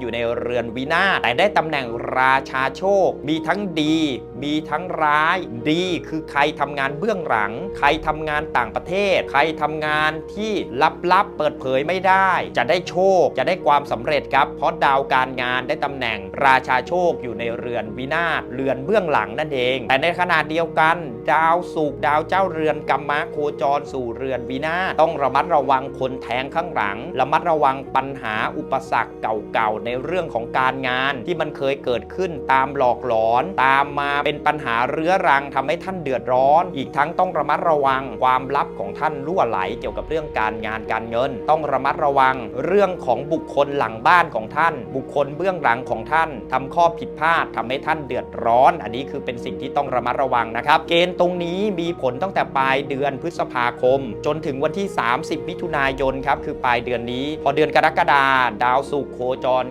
อยู่ในเรือนวินาศแต่ได้ตำแหน่งราชาโชค มีทั้งดี มีทั้งร้าย ดีคือใครทำงานเบื้องหลัง ใครทำงานต่างประเทศ ใครทำงานที่ลับๆเปิดเผยไม่ได้ จะได้โชค จะได้ความสำเร็จครับ เพราะดาวการงานได้ตำแหน่งราชาโชคอยู่ในเรือนวินาศ เรือนเบื้องหลังนั่นเอง แต่ในขณะเดียวกัน ดาวสุกดาวเจ้าเรือนกรรมะโคจรสู่เรือนวินาศต้องระมัดระวังคนแทงข้างหลัง ระมัดระวังปัญหาอุปสรรคเก่าในเรื่องของการงานที่มันเคยเกิดขึ้นตามหลอกหลอน ตามมาเป็นปัญหาเรื้อรังทำให้ท่านเดือดร้อน อีกทั้งต้องระมัดระวังความลับของท่านรั่วไหลเกี่ยวกับเรื่องการงานการเงิน ต้องระมัดระวังเรื่องของบุคคลหลังบ้านของท่าน บุคคลเบื้องหลังของท่านทำข้อผิดพลาดทำให้ท่านเดือดร้อน อันนี้คือเป็นสิ่งที่ต้องระมัดระวังนะครับ เกณฑ์ตรงนี้มีผลตั้งแต่ปลายเดือนพฤษภาคม จนถึงวันที่ 30 มิถุนายนครับคือปลายเดือนนี้ พอเดือนกรกฎาดาวศุกร์โคจร